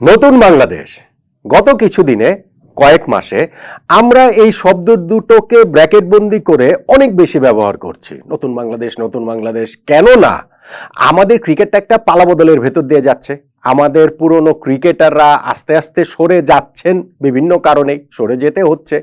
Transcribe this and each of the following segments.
নতুন বাংলাদেশ। গত কিছুদিনে, কয়েক মাসে, আমরা এই শব্দ দুটোকে ব্র্যাকেটবন্দি করে অনেক বেশি ব্যবহার করছি। নতুন বাংলাদেশ নতুন বাংলাদেশ কেন না আমাদের ক্রিকেটটা একটা পালাবদলের ভেতর দিয়ে যাচ্ছে। আমাদের পুরনো ক্রিকেটাররা আস্তে আস্তে সরে যাচ্ছেন, বিভিন্ন কারণে সরে যেতে হচ্ছে।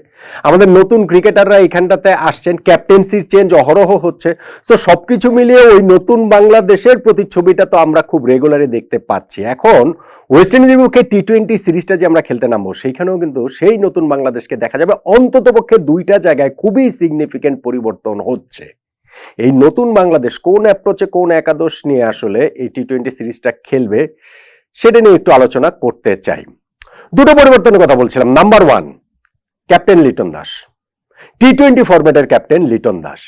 আমাদের নতুন ক্রিকেটাররা এখানটাতে আসছেন, ক্যাপ্টেন্সির চেঞ্জ অহরহ হচ্ছে। সো সব কিছু মিলিয়ে ওই নতুন বাংলাদেশের প্রতিচ্ছবিটা তো আমরা খুব রেগুলারই দেখতে পাচ্ছি। এখন ওয়েস্ট ইন্ডিজের বিপক্ষে টি টোয়েন্টি সিরিজটা যে আমরা খেলতে নামবো, সেইখানেও কিন্তু সেই নতুন বাংলাদেশকে দেখা যাবে। অন্তত পক্ষে দুইটা জায়গায় খুবই সিগনিফিকেন্ট পরিবর্তন হচ্ছে। এই নতুন বাংলাদেশ কোন অ্যাপ্রোচে কোন একাদশ নিয়ে আসলে এই টি টোয়েন্টি সিরিজটা খেলবে সেটা নিয়ে একটু আলোচনা করতে চাই। দুটো পরিবর্তনের কথা বলছিলাম। Number one captain Liton Das. T twenty ফরম্যাটের captain Liton Das.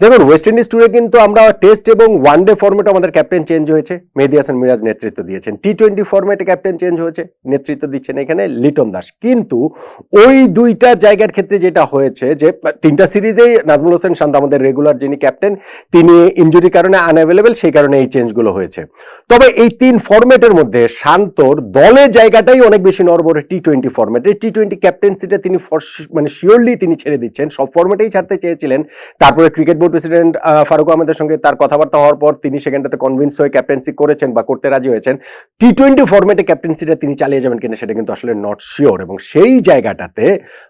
দেখুন ওয়েস্ট ইন্ডিজ ট্যুরে কিন্তু আমরা টেস্ট এবং ওয়ান ডে ফরম্যাটে আমাদের ক্যাপ্টেন চেঞ্জ হয়েছে। মেহেদি হাসান মিরাজ নেতৃত্ব দিয়েছেন। টি টোয়েন্টি ফরম্যাটে ক্যাপ্টেন চেঞ্জ হয়েছে, নেতৃত্ব দিচ্ছেন এখানে লিটন দাস। কিন্তু ওই দুইটা জায়গার ক্ষেত্রে যেটা হয়েছে যে, তিনটা সিরিজেই নাজমুল হোসেন শান্ত আমাদের রেগুলার যিনি ক্যাপ্টেন তিনি ইঞ্জুরির কারণে আনঅ্যাভেলেবেল সেই কারণে এই চেঞ্জগুলো হয়েছে। তবে এই তিন ফরম্যাটের মধ্যে শান্তর দলে জায়গাটাই অনেক বেশি নরবরে টি টোয়েন্টি ফরম্যাটে টি টোয়েন্টি ক্যাপ্টেন্সিটা তিনি মানে শিওরলি তিনি ছেড়ে দিচ্ছেন। সব ফর্মেটেই ছাড়তে চেয়েছিলেন। তারপরে ক্রিকেট বোর্ড প্রেসিডেন্ট ফারুক আহমেদের সঙ্গে তার কথাবার্তা হওয়ার পর তিনি সেখানটাতে কনভিন্স হয়ে ক্যাপ্টেন্সি করেছেন বা করতে রাজি হয়েছেন। টি টোয়েন্টি ফরম্যাটে ক্যাপ্টেন্সিটা তিনি চালিয়ে যাবেন কিনা সেটা কিন্তু আসলে নট শিওর এবং সেই জায়গাটাতে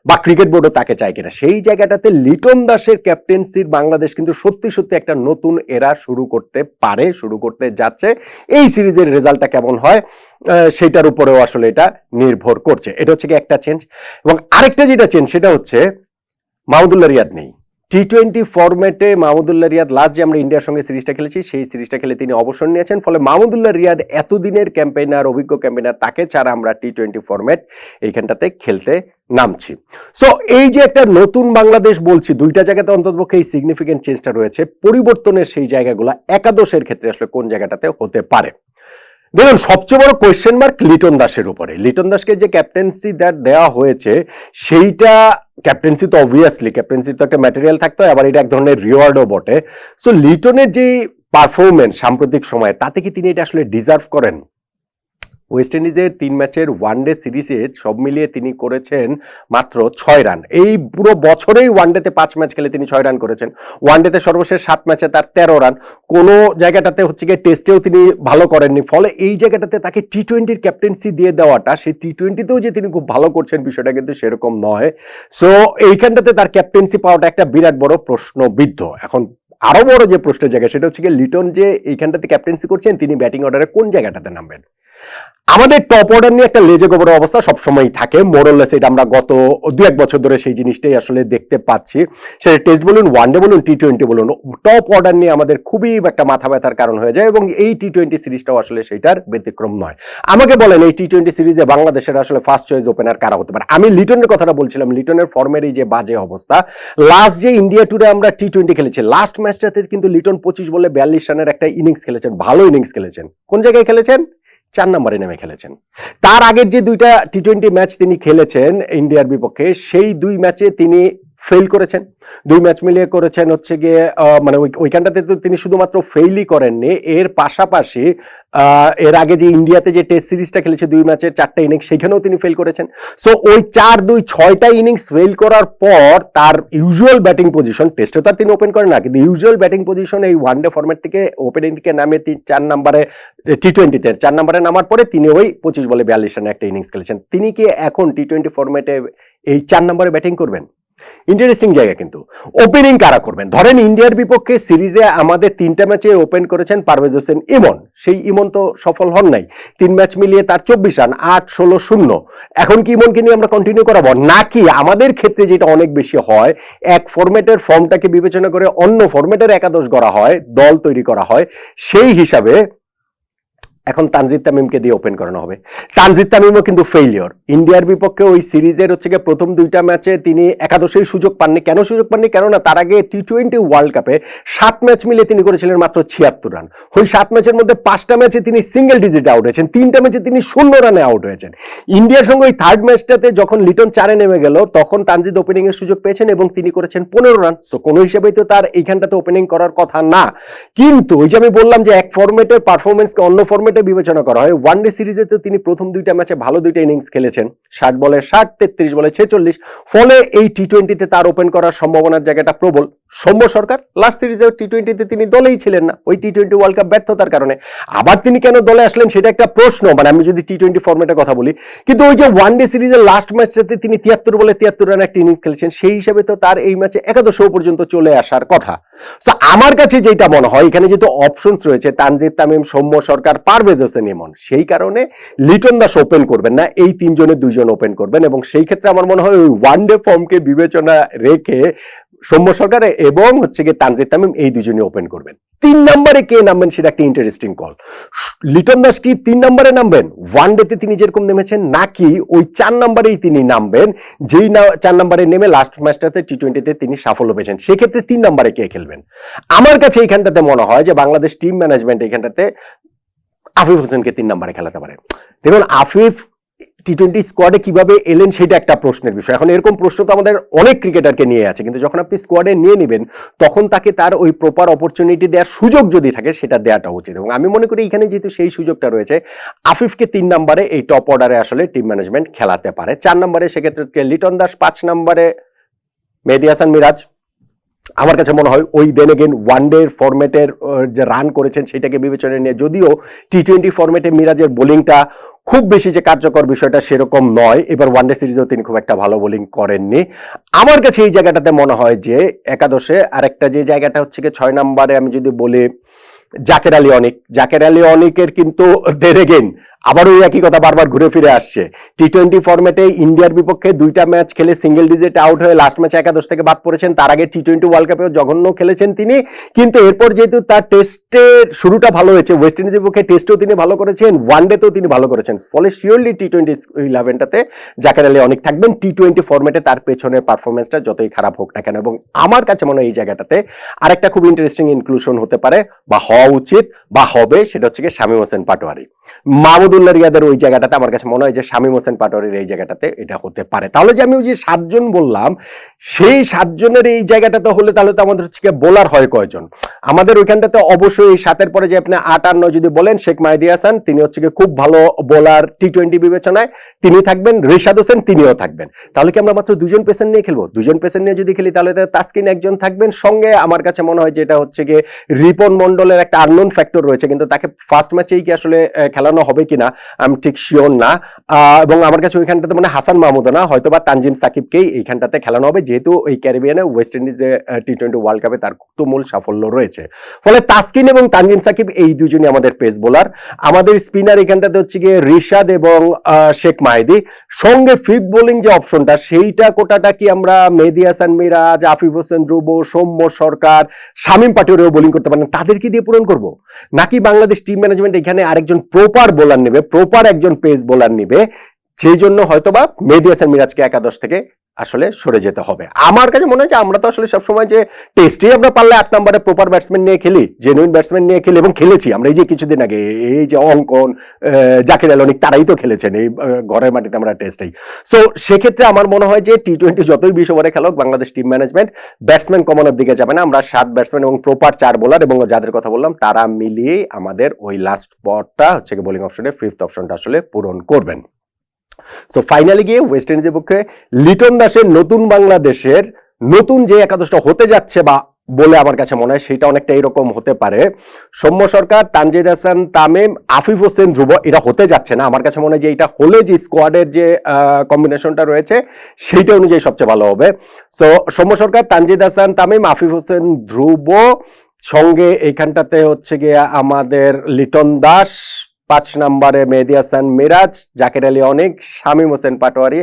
বা ক্রিকেট বোর্ডও তাকে চায় কিনা, সেই জায়গাটাতে লিটন দাসের ক্যাপ্টেন্সির বাংলাদেশ কিন্তু সত্যি সত্যি একটা নতুন এরা শুরু করতে পারে, শুরু করতে যাচ্ছে। এই সিরিজের রেজাল্টটা কেমন হয় সেটার উপরেও আসলে এটা নির্ভর করছে। এটা হচ্ছে কি একটা চেঞ্জ এবং আরেকটা যেটা চেঞ্জ সেটা হচ্ছে মাহমুদুল্লাহ রিয়াদ নেই। টি টোয়েন্টি ফরম্যাটে মাহমুদুল্লাহ রিয়াদ লাস্ট যে আমরা ইন্ডিয়ার সঙ্গে সিরিজটা খেলেছি, সেই সিরিজটা খেলে তিনি অবসর নিয়েছেন। ফলে মাহমুদুল্লাহ রিয়াদ এতদিনের ক্যাম্পেইনার অভিজ্ঞ ক্যাম্পেইনার তাকে ছাড়া আমরা টি টোয়েন্টি ফরম্যাট এইখানটাতে খেলতে নামছি। সো এই যে একটা নতুন বাংলাদেশ বলছি, দুইটা জায়গাতে অন্ততপক্ষে এই সিগনিফিকেন্ট চেঞ্জটা রয়েছে। পরিবর্তনের সেই জায়গাগুলো একাদশের ক্ষেত্রে আসলে কোন জায়গাটাতে হতে পারে? দেখুন, সবচেয়ে বড় কোয়েশ্চেন মার্ক লিটন দাসের উপরে। লিটন দাসকে যে ক্যাপ্টেন্সি দ্যাট দেওয়া হয়েছে, সেইটা ক্যাপ্টেন্সি তো অবভিয়াসলি ক্যাপ্টেন্সি তো একটা ম্যাটেরিয়াল থাকতো আবার এটা এক ধরনের রিওয়ার্ডও বটে। সো লিটনের যে পারফরমেন্স সাম্প্রতিক সময়ে, তাতে কি তিনি এটা আসলে ডিজার্ভ করেন? ওয়েস্ট ইন্ডিজের তিন ম্যাচের ওয়ানডে সিরিজে সব মিলিয়ে তিনি করেছেন মাত্র ছয় রান এই পুরো বছরেই ওয়ানডেতে পাঁচ ম্যাচ খেলে তিনি ছয় রান করেছেন। ওয়ানডেতে সর্বশেষ সাত ম্যাচে তার তেরো রান কোনো জায়গাটাতে হচ্ছে গিয়ে টেস্টেও তিনি ভালো করেননি। ফলে এই জায়গাটাতে তাকে টি টোয়েন্টির ক্যাপ্টেন্সি দিয়ে দেওয়াটা, সেই টি টোয়েন্টিতেও যে তিনি খুব ভালো করছেন বিষয়টা কিন্তু সেরকম নয়। সো এইখানটাতে তার ক্যাপ্টেন্সি পাওয়াটা একটা বিরাট বড় প্রশ্নবিদ্ধ। এখন আরও বড় যে প্রশ্নের জায়গা, সেটা হচ্ছে গিয়ে লিটন যে এইখানটাতে ক্যাপ্টেন্সি করছেন, তিনি ব্যাটিং অর্ডারে কোন জায়গাটাতে নামবেন? আমাদের টপ অর্ডার নিয়ে একটা লেজে গোবর অবস্থা সবসময়ই থাকে। মোরলেস এটা আমরা গত দু এক বছর ধরে সেই জিনিসটাই আসলে দেখতে পাচ্ছি। সেটা টেস্ট বলুন ওয়ানডে বলুন টি টোয়েন্টি বলুন টপ অর্ডার নিয়ে আমাদের খুবই একটা মাথা ব্যথার কারণ হয়ে যায় এবং এই টি টোয়েন্টি সিরিজটাও আসলে সেটার ব্যতিক্রম নয়। আমাকে বলেন, এই টি টোয়েন্টি সিরিজে বাংলাদেশের আসলে ফার্স্ট চয়েস ওপেনার কারা হতে পারে? আমি লিটনের কথাটা বলছিলাম, লিটনের ফর্মের এই যে বাজে অবস্থা লাস্ট যে ইন্ডিয়া টুরে আমরা টি টোয়েন্টি খেলেছি লাস্ট ম্যাচটাতে কিন্তু লিটন পঁচিশ বলে বিয়াল্লিশ রানের একটা ইনিংস খেলেছেন, ভালো ইনিংস খেলেছেন। কোন জায়গায় খেলেছেন? চার নম্বরে নেমে খেলেছেন। তার আগের যে দুইটা টি টোয়েন্টি ম্যাচ তিনি খেলেছেন ইন্ডিয়ার বিপক্ষে, সেই দুই ম্যাচে তিনি ফেল করেছেন। দুই ম্যাচ মিলিয়ে করেছেন হচ্ছে গিয়ে মানে ওই- ওইখানটাতে তো তিনি শুধুমাত্র ফেইলই করেননি। এর পাশাপাশি এর আগে যে ইন্ডিয়াতে যে টেস্ট সিরিজটা খেলেছে, দুই ম্যাচের চারটা ইনিংস সেখানেও তিনি ফেল করেছেন। সো ওই চার দুই ছয়টা ইনিংস ফেল করার পর, তার ইউজুয়াল ব্যাটিং পজিশন টেস্টে তো আর তিনি ওপেন করেন না, কিন্তু ইউজুয়াল ব্যাটিং পজিশন এই ওয়ানডে ফরম্যাট থেকে ওপেনিং থেকে নামে তিন চার নাম্বারে টি টোয়েন্টিতে চার নাম্বারে নামার পরে তিনি ওই পঁচিশ বলে বিয়াল্লিশ রানে একটা ইনিংস খেলেছেন। তিনি কি এখন টি টোয়েন্টি ফরম্যাটে এই চার নম্বরে ব্যাটিং করবেন? ইন্টারেস্টিং জায়গা কিন্তু। ওপেনিং কারা করবেন? ধরেন ইন্ডিয়ার বিপক্ষে সিরিজে আমাদের তিনটা ম্যাচে ওপেন করেছেন পারভেজ হোসেন ইমন। সেই ইমন তো সফল হন নাই। তিন ম্যাচ মিলিয়ে তার চব্বিশ রান, আট, ষোলো, শূন্য। এখন কি ইমনকে নিয়ে আমরা কন্টিনিউ করাবো? নাকি আমাদের ক্ষেত্রে যেটা অনেক বেশি হয়, এক ফরম্যাটের ফর্মটাকে বিবেচনা করে অন্য ফরম্যাটের একাদশ গড়া হয়, দল তৈরি করা হয়, সেই হিসাবে এখন তানজিদ তামিমকে দিয়ে ওপেন করানো হবে। তানজিদ তামিমও কিন্তু ফেইলিওর ইন্ডিয়ার বিপক্ষে ওই সিরিজের হচ্ছে গিয়ে প্রথম দুইটা ম্যাচে তিনি একাদশেই সুযোগ পাননি। কেন সুযোগ পাননি? কেননা তার আগে টি টোয়েন্টি ওয়ার্ল্ড কাপে সাত ম্যাচ মিলে তিনি করেছিলেন মাত্র ছিয়াত্তর রান ওই সাত ম্যাচের মধ্যে পাঁচটা ম্যাচে তিনি সিঙ্গেল ডিজিটে আউট হয়েছেন। তিনটা ম্যাচে তিনি শূন্য রানে আউট হয়েছেন। ইন্ডিয়ার সঙ্গে ওই থার্ড ম্যাচটাতে যখন লিটন চারে নেমে গেল, তখন তানজিদ ওপেনিং এর সুযোগ পেয়েছেন এবং তিনি করেছেন পনেরো রান সো কোনো হিসেবেই তো তার এইখানটাতে ওপেনিং করার কথা না। কিন্তু ওই যে আমি বললাম যে এক ফরম্যাটের পারফরমেন্সকে অন্য ফরম্যাটে ফরম্যাটে বিবেচনা করা হয়। ওয়ান ডে সিরিজে তো তিনি প্রথম দুইটা ম্যাচে ভালো দুইটা ইনিংস খেলেছেন। ষাট বলে ষাট, তেত্রিশ বলে ছেচল্লিশ। ফলে এই টি টোয়েন্টিতে তার ওপেন করার সম্ভাবনার জায়গাটা প্রবল। সৌম্য সরকার লাস্ট সিরিজে টি টোয়েন্টিতে তিনি দলেই ছিলেন না। ওই টি টোয়েন্টি ওয়ার্ল্ড কাপ ব্যর্থতার কারণে। আবার তিনি কেন দলে আসলেন সেটা একটা প্রশ্ন মানে আমি যদি টি টোয়েন্টি ফর্মেটের কথা বলি, কিন্তু ওই যে ওয়ান ডে সিরিজের লাস্ট ম্যাচটাতে তিনি তিয়াত্তর বলে তিয়াত্তর রান একটা ইনিংস খেলেছেন, সেই হিসাবে তো তার এই ম্যাচে একাদশ পর্যন্ত চলে আসার কথা। তো আমার কাছে যেটা মনে হয়, এখানে যেহেতু অপশনস রয়েছে, তানজিদ তামিম, সৌম্য সরকার, পারভেজ হোসেন ইমন সেই কারণে লিটন দাস ওপেন করবেন না, এই তিনজনে দুইজন ওপেন করবেন এবং সেই ক্ষেত্রে আমার মনে হয় ওই ওয়ান ডে ফর্মকে বিবেচনা রেখে সৌম্য সরকার এবং হচ্ছে গিয়ে তানজিদ তামিম এই দুজনই ওপেন করবেন। তিন নম্বরে কে নামবেন সেটা একটা ইন্টারেস্টিং কল লিটন দাস কি তিন নম্বরে নামবেন? ওয়ান ডেতে তিনি যেরকম নেমেছেন, নাকি ওই চার নম্বরেই তিনি নামবেন, যেই না চার নম্বরে নেমে লাস্ট ম্যাচটাতে টি টোয়েন্টিতে তিনি সাফল্য পেয়েছেন। সেক্ষেত্রে তিন নম্বরে কে খেলবেন? আমার কাছে এইখানটাতে মনে হয় যে বাংলাদেশ টিম ম্যানেজমেন্ট এইখানটাতে আফিফ হোসেনকে তিন নম্বরে খেলাতে পারে। দেখুন, আফিফ টি টোয়েন্টি স্কোয়াডে কীভাবে এলেন সেটা একটা প্রশ্নের বিষয়। এখন এরকম প্রশ্ন তো আমাদের অনেক ক্রিকেটারকে নিয়ে আছে, কিন্তু যখন আপনি স্কোয়াডে নিয়ে নেবেন, তখন তাকে তার ওই প্রপার অপরচুনিটি দেওয়ার সুযোগ যদি থাকে, সেটা দেওয়াটা উচিত। এবং আমি মনে করি এখানে যেহেতু সেই সুযোগটা রয়েছে, আফিফকে তিন নম্বরে এই টপ অর্ডারে আসলে টিম ম্যানেজমেন্ট খেলাতে পারে। চার নম্বরে সেক্ষেত্রে লিটন দাস, পাঁচ নম্বরে মেহেদি হাসান মিরাজ। আমার কাছে মনে হয় ওই দেন এগেন ওয়ান ডে ফরম্যাটের যে রান করেছেন, সেটাকে বিবেচনায় নিয়ে, যদিও টি টোয়েন্টি ফরম্যাটে মিরাজের বোলিংটা খুব বেশি যে কার্যকর বিষয়টা সেরকম নয়। এবার ওয়ানডে সিরিজেও তিনি খুব একটা ভালো বোলিং করেননি। আমার কাছে এই জায়গাটাতে মনে হয় যে একাদশে আরেকটা যে জায়গাটা হচ্ছে কি ছয় নম্বরে আমি যদি বলি, জাকের আলী অনিক। জাকের আলী অনিকের কিন্তু দেরেগেন আবার ওই একই কথা বারবার ঘুরে ফিরে আসছে। টি টোয়েন্টি ফরম্যাটে ইন্ডিয়ার বিপক্ষে দুইটা ম্যাচ খেলে সিঙ্গেল ডিজিট আউট হয়ে লাস্ট ম্যাচে একাদশ থেকে বাদ পড়েছেন। তার আগে টি টোয়েন্টি ওয়ার্ল্ড কাপেও জঘন্য খেলেছেন তিনি। কিন্তু এরপর যেহেতু তার টেস্টের শুরুটা ভালো হয়েছে ওয়েস্ট ইন্ডিজের বিপক্ষে টেস্টেও তিনি ভালো করেছেন ওয়ান ডেতেও তিনি ভালো করেছেন। ফলে শিওরলি টি টোয়েন্টি ইলেভেনটাতে জাকের আলী অনেক থাকবেন। টি টোয়েন্টি ফরম্যাটে তার পেছনের পারফরমেন্সটা যতই খারাপ হোক না কেন, এবং আমার কাছে মনে হয় এই জায়গাটাতে আরেকটা খুব ইন্টারেস্টিং ইনক্লুশন হতে পারে, বা হওয়া উচিত, বা হবে, সেটা হচ্ছে কি শামীম হোসেন পাটোয়ারি। মাহমুদুল্লাহ রিয়াদের ওই জায়গাটাতে আমার কাছে মনে হয় যে শামীম হোসেন পাটোয়ারির এই জায়গাটাতে এটা হতে পারে। তাহলে যে আমি ওই যে সাতজন বললাম, সেই সাতজনের এই জায়গাটাতে হলে তাহলে তো আমাদের হচ্ছে বোলার হয় কয়জন? আমাদের ওইখানটাতে অবশ্যই সাতের পরে যে আপনি আট আর নয় যদি বলেন, শেখ মাহিদি হাসান, তিনি হচ্ছে খুব ভালো বোলার টি টোয়েন্টি বিবেচনায় তিনি থাকবেন, রেশাদ হোসেন তিনিও থাকবেন। তাহলে কি আমরা মাত্র দুজন পেসেন্ট নিয়ে খেলব? দুজন পেসেন্ট নিয়ে যদি খেলি, তাহলে তাসকিন একজন থাকবেন। সঙ্গে আমার কাছে মনে হয় যে এটা হচ্ছে গিয়ে রিপন মন্ডলের একটা আননোন ফ্যাক্টর রয়েছে, কিন্তু তাকে ফার্স্ট ম্যাচেই কি আসলে খেলানো হবে কিনা আমি ঠিক শিওর না। এবং আমার কাছে ওইখানটাতে মানে হাসান মাহমুদ না হয়তো বা তানজিম সাকিবকেই এইখানটাতে খেলানো হবে, যেহেতু ওই ক্যারিবিয়ানে ওয়েস্ট ইন্ডিজে টি টোয়েন্টি ওয়ার্ল্ড কাপে তার তুমুল সাফল্য রয়েছে। ফলে তাসকিন এবং তানজিম সাকিব এই দুজনই আমাদের পেস বোলার আমাদের স্পিনার এখানটাতে হচ্ছে গিয়ে রিশাদ এবং শেখ মাহিদি। সঙ্গে ফিফ বোলিং যে অপশনটা সেইটা কোটাটা কি আমরা মেহেদি হাসান, মিরাজ, আফিফ হোসেন, ধ্রুব, সৌম্য সরকার, শামীম পাটোয়ারিও বোলিং করতে পারেন তাদেরকে দিয়ে পূরণ করব? নাকি বাংলাদেশ টিম ম্যানেজমেন্ট এখানে আরেকজন প্রপার বোলার নেবে প্রপার একজন পেস বোলার নেবে সেই জন্য হয়তোবা মেহেদি হাসান মিরাজকে একাদশ থেকে আসলে সরে যেতে হবে। আমার কাছে মনে হয় যে আমরা তো আসলে সবসময় যে টেস্টেই আমরা পারলে আট নম্বরে প্রপার ব্যাটসম্যান নিয়ে খেলি জেনুইন ব্যাটসম্যান নিয়ে খেলি এবং খেলেছি। আমরা এই যে কিছুদিন আগে, এই যে অঙ্কন জাকির আলনিক তারাই তো খেলেছেন। এই ঘরের মাটিতে আমরা টেস্টেই সো সেক্ষেত্রে আমার মনে হয় যে টি টোয়েন্টি যতই বিশ ওভারে খেলোক, বাংলাদেশ টিম ম্যানেজমেন্ট ব্যাটসম্যান কমানোর দিকে যাবে না। আমরা সাত ব্যাটসম্যান এবং প্রপার চার বোলার এবং যাদের কথা বললাম, তারা মিলিয়েই আমাদের ওই লাস্ট স্পটটা হচ্ছে বোলিং অপশনে ফিফথ অপশনটা আসলে পূরণ করবেন। সো ফাইনালি গিয়ে ওয়েস্ট ইন্ডিজের পক্ষে লিটন দাসের নতুন বাংলাদেশের নতুন যে একাদশটা হতে যাচ্ছে বা বলে আমার কাছে মনে হয় সেটা অনেকটা এরকম হতে পারে। সৌম্য সরকার, তানজিদ হাসান, তামিম, আফিফ হোসেন, ধ্রুব এটা হতে যাচ্ছে না। আমার কাছে মনে হয় যে এটা হলে যে স্কোয়াডের যে কম্বিনেশনটা রয়েছে, সেইটা অনুযায়ী সবচেয়ে ভালো হবে। সো সৌম্য সরকার, তানজিদ হাসান, তামিম, আফিফ হোসেন, ধ্রুব, সঙ্গে এইখানটাতে হচ্ছে গিয়ে আমাদের লিটন দাস পাঁচ নম্বরে মেহেদি হাসান মিরাজ, জাকের আলী অনেক, শামীম হোসেন পাটোয়ারি,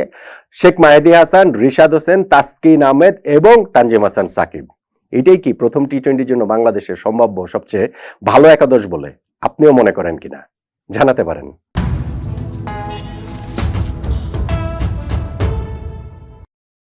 শেখ মাহেদি হাসান, রিশাদ হোসেন, তাসকিন আহমেদ এবং তানজিম হাসান সাকিব। এটাই কি প্রথম টি টোয়েন্টির জন্য বাংলাদেশের সম্ভাব্য সবচেয়ে ভালো একাদশ বলে আপনিও মনে করেন কিনা? জানাতে পারেন।